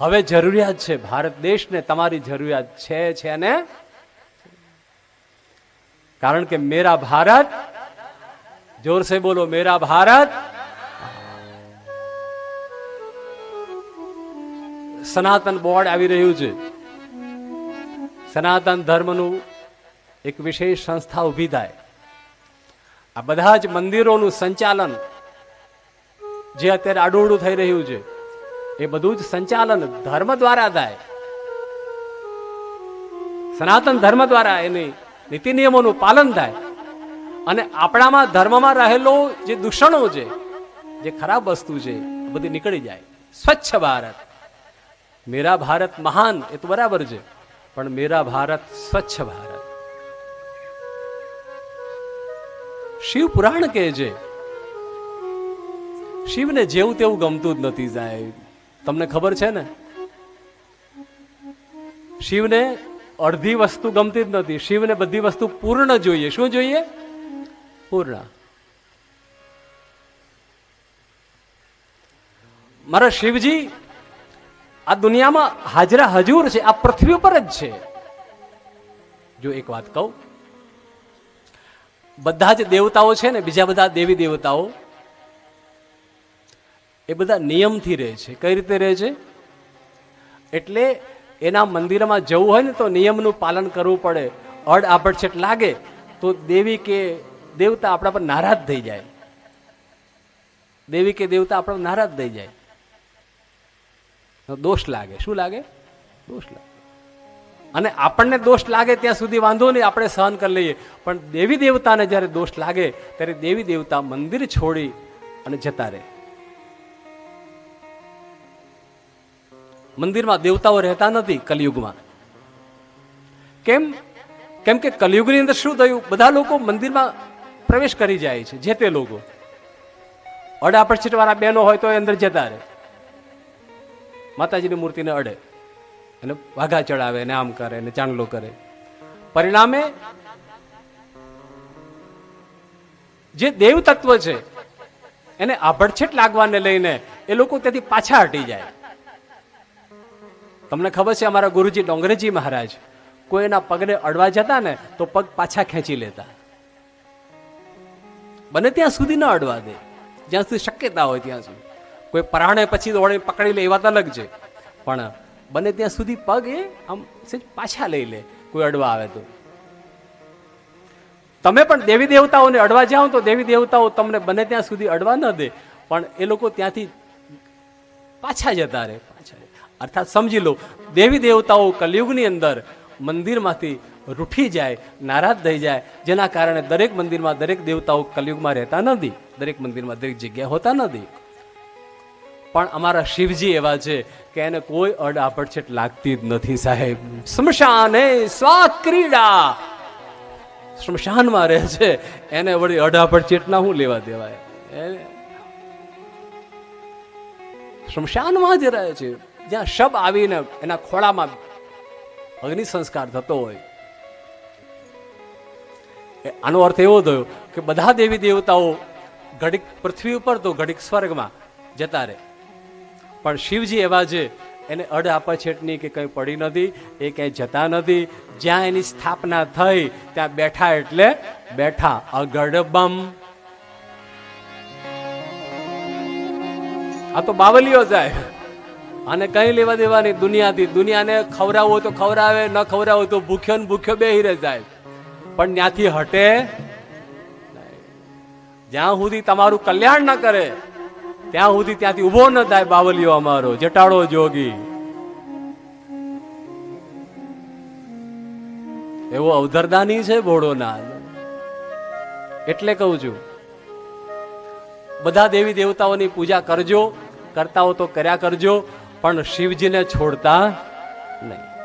હવે જરૂરિયાત છે, ભારત દેશને તમારી જરૂરિયાત છે છે ને? કારણ કે મેરા ભારત, જોર સે બોલો, મેરા ભારત. સનાતન બોર્ડ આવી રહ્યું છે. સનાતન ધર્મનું એક વિશેષ સંસ્થા ઊભી થાય. આ બધા જ મંદિરોનું સંચાલન જે અત્યારે આડોડું થઈ રહ્યું છે. એ બધું જ સંચાલન ધર્મ દ્વારા થાય. સનાતન ધર્મ દ્વારા એની નીતિ નિયમોનું પાલન થાય. અને આપણામાં ધર્મમાં રહેલો જે દૂષણો છે, જે ખરાબ વસ્તુ છે બધી નીકળી જાય. સ્વચ્છ ભારત. મેરા ભારત મહાન, એ તો બરાબર છે. પણ મેરા ભારત સ્વચ્છ ભારત. શિવ પુરાણ કહે છે, શિવને જેવું તેવું ગમતું જ નથી સાહેબ. તમને ખબર છે ને? શિવને અડધી વસ્તુ ગમતી જ નથી શિવને બધી વસ્તુ પૂર્ણ જોઈએ. શું જોઈએ? પૂર્ણ. મારા શિવજી, આ દુનિયામાં હાજરા હજુર છે. આ પૃથ્વી ઉપર જ છે. જો એક વાત કહું, બધા જ દેવતાઓ છે ને, બીજા બધા દેવી દેવતાઓ એ બધા નિયમથી રહે છે. કઈ રીતે રહે છે? એટલે એના મંદિરમાં જવું હોય ને તો નિયમનું પાલન કરવું પડે. અડ આભડછેટ લાગે તો દેવી કે દેવતા આપણા પર નારાજ થઈ જાય. દેવી કે દેવતા આપણા નારાજ થઈ જાય. દોષ લાગે. શું લાગે? દોષ લાગે. અને આપણને દોષ લાગે ત્યાં સુધી વાંધો નહીં, આપણે સહન કરી લઈએ. પણ દેવી દેવતાને જ્યારે દોષ લાગે, ત્યારે દેવી દેવતા મંદિર છોડી અને જતા રહે. મંદિરમાં દેવતાઓ રહેતા નથી કલયુગમાં. કેમ? કેમ કે કલયુગની અંદર શું થયું? બધા લોકો મંદિરમાં પ્રવેશ કરી જાય છે, જે તે લોકો. અડા વાળા બહેનો હોય તો એ અંદર જતા રહે. માતાજીની મૂર્તિને અડે. અને વાઘા ચડાવે ને આમ કરે ને ચાંદલો કરે. પરિણામે જે દેવ તત્વ છે, એને આભડછેટ લાગવાને લઈને એ લોકો ત્યાંથી પાછા હટી જાય. તમને ખબર છે અમારા ગુરુજી ડોંગરેજી મહારાજ કોઈ એના પગને અડવા જતા ને તો પગ પાછા ખેંચી લેતા. બને ત્યાં સુધી ન અડવા દે. જ્યાં સુધી શક્યતા હોય ત્યાં સુધી. કોઈ પરાણે પછી દોડે પકડી લે એ વાત અલગ છે. પણ બને ત્યાં સુધી પગ એ આમ સહેજ પાછા લઈ લે, કોઈ અડવા આવે તો. તમે પણ દેવી દેવતાઓને અડવા જાઓ તો દેવી દેવતાઓ તમને બને ત્યાં સુધી અડવા ન દે. પણ એ લોકો ત્યાંથી પાછા જતા રહે, પાછા અર્થાત સમજી લો, દેવી દેવતાઓ કલયુગની અંદર મંદિરમાંથી રૂઠી જાય, નારાજ થઈ જાય, જેના કારણે દરેક મંદિરમાં દરેક દેવતાઓ કલયુગમાં રહેતા નથી, દરેક મંદિરમાં દરેક જગ્યાએ હોતા નથી. પણ અમારા શિવજી એવા છે કે એને કોઈ અડ આપડછેટ લાગતી જ નથી સાહેબ. સ્મશાને સ્વા ક્રીડા સ્મશાનમાં રહે છે, એને વળી અડાપડચેટના શું લેવા દેવાય? સ્મશાનમાં જ રહે છે. જ્યાં શબ આવીને એના ખોળામાં અગ્નિ સંસ્કાર થતો હોય. આનો અર્થ એવો થયો કે બધા દેવી દેવતાઓ ઘડીક પૃથ્વી ઉપર તો ઘડીક સ્વર્ગમાં જતા રહે. પણ શિવજી એવા છે, એને અડ આપછેટની કે કંઈ પડી નથી, એ ક્યાંય જતા નથી. જ્યાં એની સ્થાપના થઈ, ત્યાં બેઠા એટલે બેઠા અગડબમ. આ તો બાવલીઓ જાય. આને કઈ લેવા દેવાની દુનિયાથી દુનિયાને ખવડાવો તો ખવડાવે, ન ખવડાવો તો ભૂખ્યો ને ભૂખ્યો બે હીરે જાય. પણ ત્યાંથી હટે જ્યાં સુધી તમારું કલ્યાણ ન કરે, ત્યાં સુધી ત્યાંથી ઊભો ન થાય બાવલીઓ અમારો જટાડો જોગી. એવો અવધરદાની છે ભોળોનાથ એટલે કહું છું, બધા દેવી દેવતાઓની પૂજા કરજો કરતા હો તો કર્યા કરજો પણ શિવજીને છોડતા નહીં.